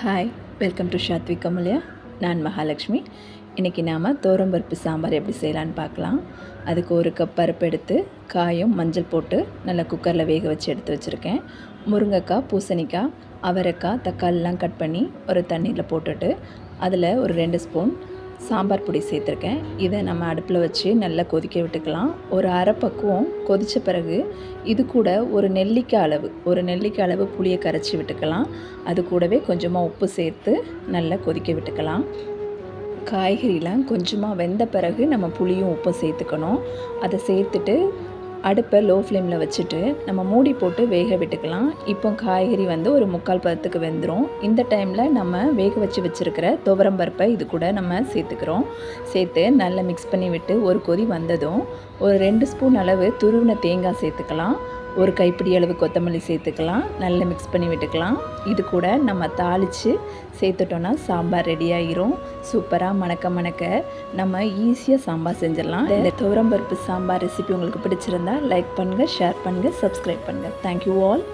Hi welcome to Shathvi Kamalya நான் மகாலட்சுமி. இன்றைக்கி நாம் தோரம்பருப்பு சாம்பார் எப்படி செய்யலான்னு பார்க்கலாம். அதுக்கு ஒரு கப் பருப்பு எடுத்து காயும் மஞ்சள் போட்டு நல்லா குக்கரில் வேக வச்சு எடுத்து வச்சுருக்கேன். முருங்கைக்காய் பூசணிக்காய் அவரைக்காய் தக்காளிலாம் கட் பண்ணி ஒரு தண்ணியில் போட்டுட்டு அதில் ஒரு ரெண்டு ஸ்பூன் சாம்பார் பொடி சேர்த்துருக்கேன். இதை நம்ம அடுப்பில் வச்சு நல்லா கொதிக்க விட்டுக்கலாம். ஒரு அரை பக்குவம் கொதித்த பிறகு இது கூட ஒரு நெல்லிக்காய் அளவு ஒரு நெல்லிக்காய் அளவு புளியை கரைச்சி விட்டுக்கலாம். அது கூடவே கொஞ்சமாக உப்பு சேர்த்து நல்லா கொதிக்க விட்டுக்கலாம். காய்கறிலாம் கொஞ்சமாக வெந்த பிறகு நம்ம புளியும் உப்பும் சேர்த்துக்கணும். அதை சேர்த்துட்டு அடுப்பை லோ ஃப்ளேமில் வச்சுட்டு நம்ம மூடி போட்டு வேக விட்டுக்கலாம். இப்போ காய்கறி வந்து ஒரு முக்கால் பதத்துக்கு வெந்துடும் இந்த டைமில் நம்ம வேக வச்சு வச்சுருக்கிற துவரம் பருப்பை இது கூட நம்ம சேர்த்துக்கிறோம். சேர்த்து நல்லா மிக்ஸ் பண்ணி விட்டு ஒரு கொதி வந்ததும் ஒரு ரெண்டு ஸ்பூன் அளவு துருவின தேங்காய் சேர்த்துக்கலாம். ஒரு கைப்பிடி அளவு கொத்தமல்லி சேர்த்துக்கலாம். நல்லா மிக்ஸ் பண்ணி விட்டுக்கலாம். இது கூட நம்ம தாளித்து சேர்த்துட்டோன்னா சாம்பார் ரெடி ஆகிரும் சூப்பராக மணக்க மணக்க நம்ம ஈஸியாக சாம்பார் செஞ்சிடலாம். இந்த துவரம்பருப்பு சாம்பார் ரெசிபி உங்களுக்கு பிடிச்சிருந்தா லைக் பண்ணுங்கள் ஷேர் பண்ணுங்கள் சப்ஸ்கிரைப் பண்ணுங்கள் தேங்க்யூ ஆல்